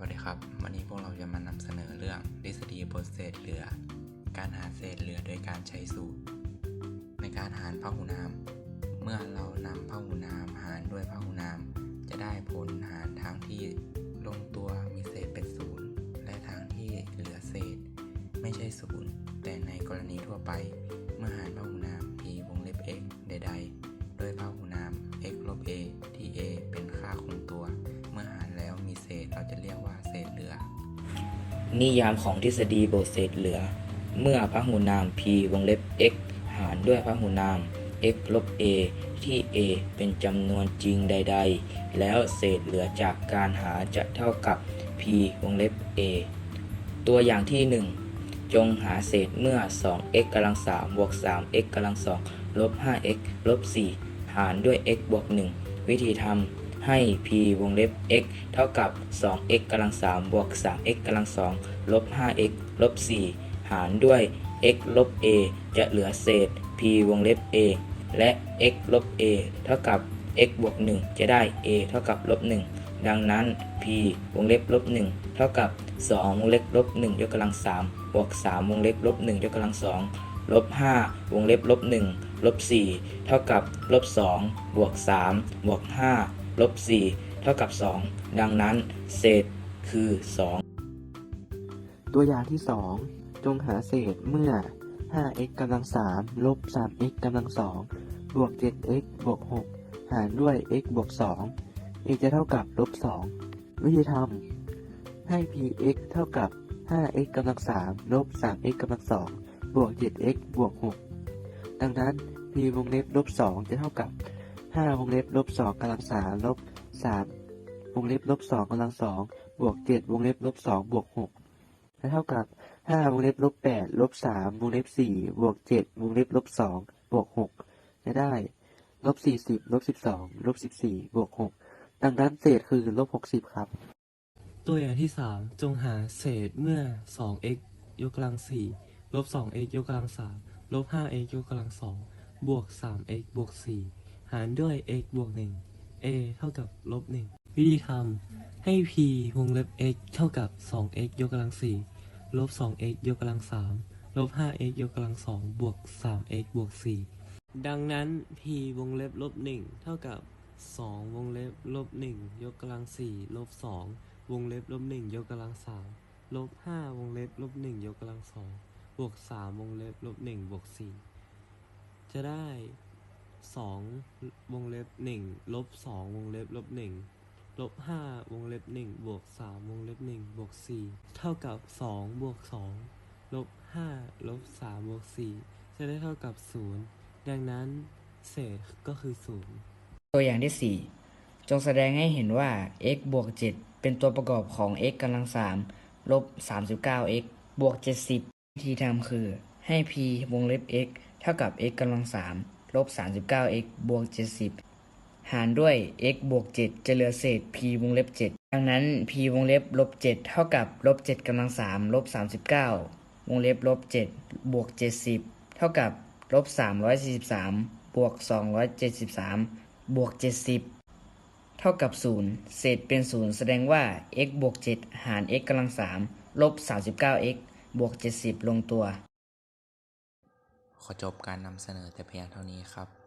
สวัสดีครับ วันนี้พวกเราจะมานำเสนอเรื่องทฤษฎีบทเศษเหลือ การหาเศษเหลือโดยการใช้สูตร ในการหารพหุน้ำเมื่อเรานำพหุน้ำหารด้วยพหุน้ำจะได้ผลหารทางที่ลงตัวมีเศษเป็นศูนย์และทางที่เหลือเศษ ไม่ใช่ศูนย์แต่ในกรณีทั่วไป เมื่อหารพหุ เศษเหลือ นิยามของทฤษฎีบทเศษเหลือ เมื่อพหุนาม p วงเล็บ x หารด้วยพหุนาม x ลบ a ที่ a เป็นจำนวนจริงใด ๆ แล้วเศษเหลือจากการหาจะเท่ากับ p วงเล็บ a ตัวอย่างที่ 1 จงหาเศษเมื่อ 2x กำลัง3บวก 3x กำลัง2ลบ 5x ลบ 4 หารด้วย x บวก 1 วิธีทำ ให้ p วงเล็บ x เท่ากับ 2x กำลัง3บวก 3x กำลัง2ลบ 5x ลบ 4 หารด้วย x ลบ a จะเหลือเศษ p วงเล็บ a และ x ลบ a เท่ากับ x บวก 1 จะได้ a เท่ากับลบ 1 ดังนั้น p วงเล็บลบ 1 เท่ากับ 2 วงเล็บลบ 1 ยกกำลัง 3 บวก 3 วงเล็บลบ 1 ยกกำลัง 2 ลบ 5 วงเล็บลบ 1 ลบ 4 เท่ากับ ลบ 2 บวก 3 บวก 5 ลบ 4 เท่ากับ 2 ดังนั้น เศษคือ 2 ตัวอย่างที่ 2 จงหาเศษเมื่อ 5x กำลัง 3 ลบ 3x กำลัง 2 บวก 7x บวก 6 หารด้วย x บวก2 a จะเท่ากับ ลบ 2 วิธีทำให้ px เท่ากับ 5x กำลัง 3 ลบ 3x กำลัง 2 บวก 7x บวก 6 ดังนั้น p วงเล็บลบ 2 จะเท่ากับ 5วงเล็บลบ2กำลัง3ลบ3วงเล็บลบ2กำลัง2บวก7วงเล็บลบ2บวก6และเท่ากับ5วงเล็บลบ8ลบ3วงเล็บ4บวก7วงเล็บลบ2บวก6จะได้ลบ40ลบ12ลบ14บวก6ดังนั้นเศษคือลบ60ครับ ตัวอย่างที่3จงหาเศษเมื่อ 2x ยกกำลัง4ลบ 2x ยกกำลัง3ลบ 5x ยกกำลัง2บวก 3x บวก4 หารด้วย x บวก 1 a เท่ากับลบ 1 วิธีทำให้ p วงเล็บ x เท่ากับ 2x ยกกำลัง 4 ลบ 2x ยกกำลัง 3 ลบ 5x ยกกำลัง 2 บวก 3x บวก 4 ดังนั้น p วงเล็บลบ 1 เท่ากับ 2 วงเล็บลบ 1 ยกกำลัง 4 ลบ 2 วงเล็บลบหนึ่งยกกำลังสามลบห้าวงเล็บลบหนึ่งยกกำลังสองบวกสามวงเล็บลบหนึ่งบวกสี่จะได้ สองวงเล็บหนึ่งลบสองวงเล็บลบหนึ่งลบห้าวงเล็บหนึ่งบวกสามวงเล็บหนึ่งบวกสี่เท่ากับสองบวกสองลบห้าลบสามบวกสี่จะได้เท่ากับศูนย์ดังนั้นเศษก็คือศูนย์ตัวอย่างที่4จงแสดงให้เห็นว่า x บวก7เป็นตัวประกอบของ x กำลัง3ลบ 39x บวก 70 วิธีทำคือ ให้ p วงเล็บ x เท่ากับ x กำลัง3 ลบ 39x บวก 70 หารด้วย x บวก 7 จะเหลือเศษ p วงเล็บ 7 ดังนั้น p วงเล็บลบ 7 เท่ากับลบ 7กำลัง3ลบ 39 วงเล็บลบ 7 บวก 70 เท่ากับลบ 343 บวก 273 บวก 70 เท่ากับ 0 เศษเป็น 0 แสดงว่า x บวก 7 หาร x กำลัง3ลบ 39x บวก 70 ลงตัว ขอจบการนำเสนอแต่เพียงเท่านี้ครับ